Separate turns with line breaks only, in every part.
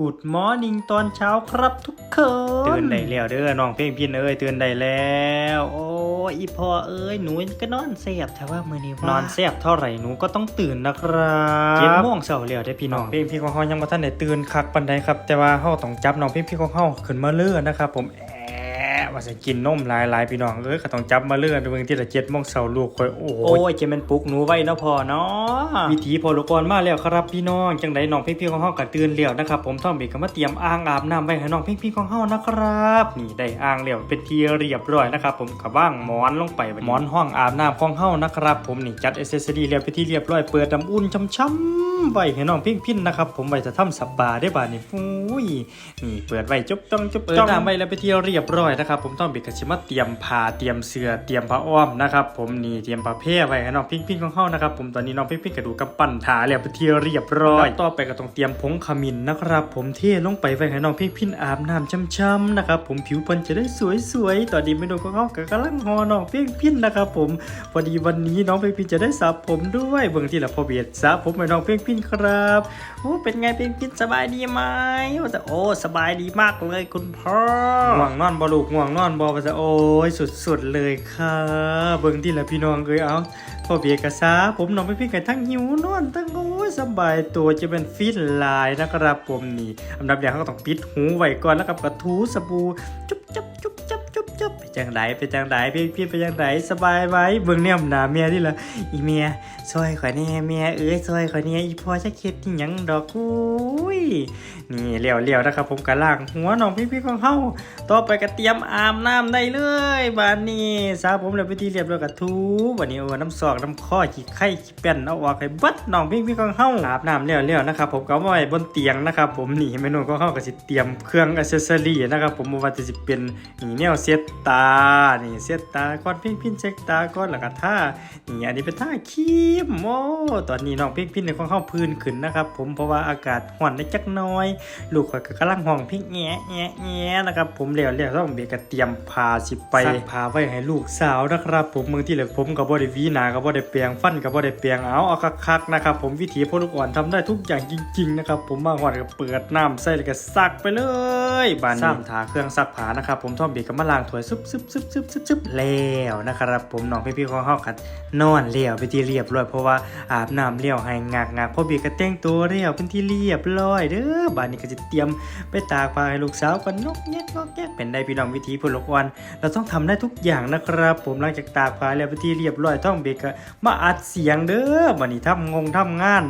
กูดมอร์นิ่งตอนเช้าครับทุกคนตื่นได้แล้วเด้อน้องเพ่งพินเอ้ยตื่นได้แล้ว โอ้ยอีพ่อเอ้ยหนูก็นอนเสียบแต่ว่ามื้อนี้นอนเสียบเท่าไหร่หนูก็ต้องตื่นนะครับเจ็ดโมงเช้าแล้วได้อพี่น้องเพ่งพี่ของเฮายังบ่ทันได้ตื่นคักปานใดครับ แต่ว่าเฮาต้องจับน้องเพ่งพี่ของเฮาขึ้นมาเลือนะครับผมแอะ ว่าสิกินนมหลายๆพี่น้องเอ้ยก็ต้องจับมาเลือเบิ่งที่ละ7โมงเช้าลูกค่อยโอ้โอ้ยจม่นปลุกหนูไว้เนาะพ่อเนาะวิธีพอลูกก่อนมาแล้วครับพี่น้องจังไดน้องเพ่งพี่ของเฮาก็ตื่นแล้วนะครับผมท่อมเบกก็มาเตรียมอ่างอาบน้ำไว้ให้น้องเพ่งพี่ของเฮานะครับ นี่ได้อ่างแล้วเป็นที่เรียบร้อยนะครับผมก็ว่างหมอนลงไปหมอนห้องอาบน้ำของเฮานะครับ ผมนี่จัดเอเซสซอรี่เรียบไปนที่เรียบร้อยเปิดน้ำอุ่นช่ำๆไว้ให้น้องเพ่งพินนะครับ ผมไว้จะทำสปาได้บ่านี่ฟูยนี่เปิดไว้จุ๊บต้องจุ๊บจ้องน้ำไว้แล้วไปที่เรียบร้อยนะครับ ผมต้องเบกก็สิมาเตรียมผ้าเตรียมเสื้อเตรียมผ้าอ้อมนะครับผมนี่เตรียมผ้าเพ่ไว้ให้น้องเพ่งพินของเฮานะครับ ผมตอนนี้น้องเพ่งพินก็ดูกำปั้นถาแล้วไปที่เรียบร้อยต่อไปก็ต้องเตรียมผงขมิ้นนะครับ ผมเทลงไปไว้ให้น้องเพ่งพินอาบน้ำช่ำๆนะครับผมผิวพรรณจะได้สวยๆตอนนี้เมนูของเขาก็กำลังหอน้องเพ่งพินนะครับ ผมพอดีวันนี้น้องเพ่งพินจะได้สระผมด้วยเบิ่งที่ละพอเบียดสระผมให้น้องเพ่งพินครับโอ้เป็นไงเพ่งพินสบายดีไหมว่าจะโอ้สบายดีมากเลยคุณพ่อง่วงนอนบ่ลูกง่วงนอนบ่ว่าจะโอ้ยสุดๆเลยค่ะเบิ่งที่ละพี่น้องเอ้ยเอาพ่อเบียร์กระซาผมนองไปพี่กันทั้งหิวนอนทั้งโอ้ยสบายตัวจะเป็นฟิตลายนะครับผมนี่อันดับแรกเขาก็ต้องปิดหูไว้ก่อนแล้วกับกระทูสบู่จุ๊บจับจุ๊บจับจุ๊บ จับไปจังไดไปจังไดพี่พี่ไปจังไดสบายไว้เบิ่งเนี่ยมหนาเมียที่ละอีเมียซอยข่อยแน่เมียเอ้ยซอยข่อยเนี่ยอีพ่อจะเค็ดที่ยังดอกอุ้ยนี่เลี้ยวเลี้ยวนะครับผมกระล่างหัวน้องพี่พี่ของเฮาต่อไปก็เตรียมอาบน้ำได้เลยบานนี้สาผมเลยไปที่เรียบร้อยกับทูวันนี้เอาน้ำซอกน้ำข้อขี้ไข่ขี้แป้นเอาออกให้บัดน้องพี่พี่ของเฮาอาบน้ำเลี้ยวเลี้ยวนะครับผมก็เอาไว้บนเตียงนะครับผมนี่เมนูของเฮาก็สิเตรียมเครื่องอ c เซสซอรี่นะครับผมว่าจะเป็นนี่แนวเซตตานี่เซตตาก้อนพิงพินเช็คตาก้อนแล้วก็ท่านี่อันนี้เป็นท่าคีมโอ้ตอนนี้น้องพิงพินในของเฮาพื้นขึ้นนะครับ ผมเพราะว่าอากาศร้อนได้จักน้อย ลูกข่อยก็กำลังห้องพิงแง่แง่แง่นะครับผมเลี้ยวเลี้ยวต้องเบียกเตรียมผ้าสิไปซักผ้าไว้ให้ลูกสาวนะครับ ผมมือที่เหลือผมก็บ่ได้วีนาก็บ่ได้แปรงฟันก็บ่ได้แปรงเอาเอาคักๆนะครับผมวิถีพ่อลูกอ่อนทำได้ทุกอย่างจริง ๆ นะครับ ผมมาห่อดก็เปิดน้ำใส่แล้วก็ซักไปเลย บานซ้ำถาเครื่องซักผ้านะครับผมท่อมเบียก็มาล้างถวยซึบซึบซึบซึบซึบซึบแล้วนะครับผมน้องพี่ๆของเฮากันนอนเลี้ยวไปที่เรียบร้อยเพราะว่าอาบน้ำเลี้ยวให้งากงากพ่อเบียก็แต่งตัวเลี้ยวเป็นที่เรียบร้อยเด้อบานนี้ก็จะเตรียมไปตากผ้าให้ลูกสาวกันนกแยกนกแยกเป็นได้พี่น้องวิธีพลกวันเราต้องทำได้ทุกอย่างนะครับ ผมหลังจากตากผ้าแล้วไปที่เรียบร้อยต้องเบรกก็มาอัดเสียงเด้อวันนี้ทำงงทำงาน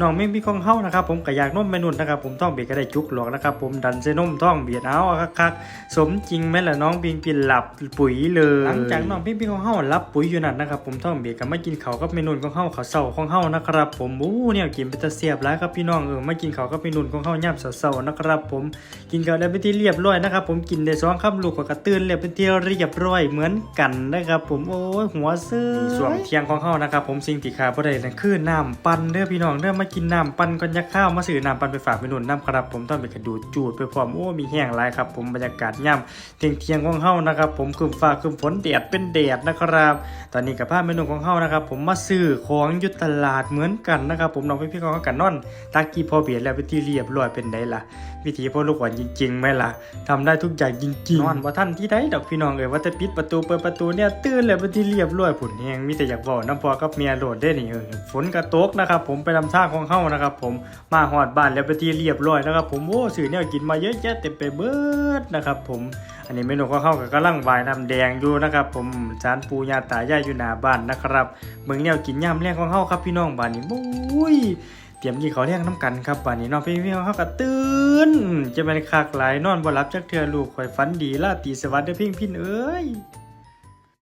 น้องไม่มีของเฮานะครับผมก็อยากนมแม่นุ่นนะครับผมต้องเบรกก็ได้จุกหลอกนะครับผมดันเซนมต้องเบียดเอาคักๆสมจริงไหมล่ะน้องปิงปินหลับปุ๋ยเลยหลังจากน้องปิงปินของเฮารับปุ๋ยอยู่นั่นนะครับผมต้องเบรกก็มากินข้าวกับแม่นุ่นของเฮาข้าวเช้าของเฮานะครับ ผมอู้เนี่ยกินเป็นตะเสียบหลายครับพี่น้องเออมากินข้าวกับแม่นุ่นของเฮายามเช้าๆนะครับ ผมกินข้าวได้เป็นที่เรียบร้อยนะครับผมกินได้สองคำลูกก็กระตื้นเรียบเป็นที่เรียบร้อยเหมือนกันนะครับ ผมโอ้ยหัวซื้อส่วนเที่ยงของเขานะครับผมสิ่งที่ขาดบ่ได้นั่นคือน้ำปั่นเด้อพี่น้องเด้อมากินน้ำปั่นก่อนยักข้าวมาซื้อน้ำปั่นไปฝากพี่นุ่นน้ำครับผมต้องไปกระดูดจูดไปพร้อมโอ้มีแห้งหลายครับ ผมบรรยากาศย่ำเที่ยงเที่ยงของเฮานะครับ ผมคืมฟ้าคืมฝนแดดเป็นแดดนะครับ ตอนนี้กับภาพเมนูของเฮานะครับ ผมมาซื้อของยุตลาดเหมือนกันนะครับ ผมน้องพี่ๆของเขากันนอนตากี้พอเบียดแล้วเป็นที่เรียบร้อยเป็นไดล่ะ วิธีพ่อลูกหวานจริงๆไหมล่ะทำได้ทุกอย่างจริงๆนอนว่าท่านที่ใดดอกพี่น้องเอ๋ยว่าแต่ปิดประตูเปิดประตูเนี่ยตื่นแล้วเป็นที่เรียบร้อยผุนแหงมีแต่อยากบอกน้ำพอกับเมียโหลดได้นี่เออฝนกระตกนะครับ ผมไปลำทางของเฮานะครับ ผมมาหอดบ้านแล้วเป็นที่เรียบร้อยนะครับ ผมโอ้สื่อเนี่ยกินมาเยอะแยะเต็มไปเบิดนะครับ ผม อันนี้เมนูของเฮากับกระลังวายน้ำแดงอยู่นะครับ ผมจานปูยาตายายอยู่หน้าบ้านนะครับเมืองเนี่ยกินย่ำแรงของเข้าครับพี่น้องบ้านนี้บุ้ยเตรียมกินเขาวเลี้ยงน้ำกันครับบ้านนี้น้องพี่พี่เขาก็ตื่นจะเป็นคักหลายนอนบ่หลับจักเทื่อลูกข่อยฝันดีลาตีสวัสดิ์เด้อพิงพินเอ้ย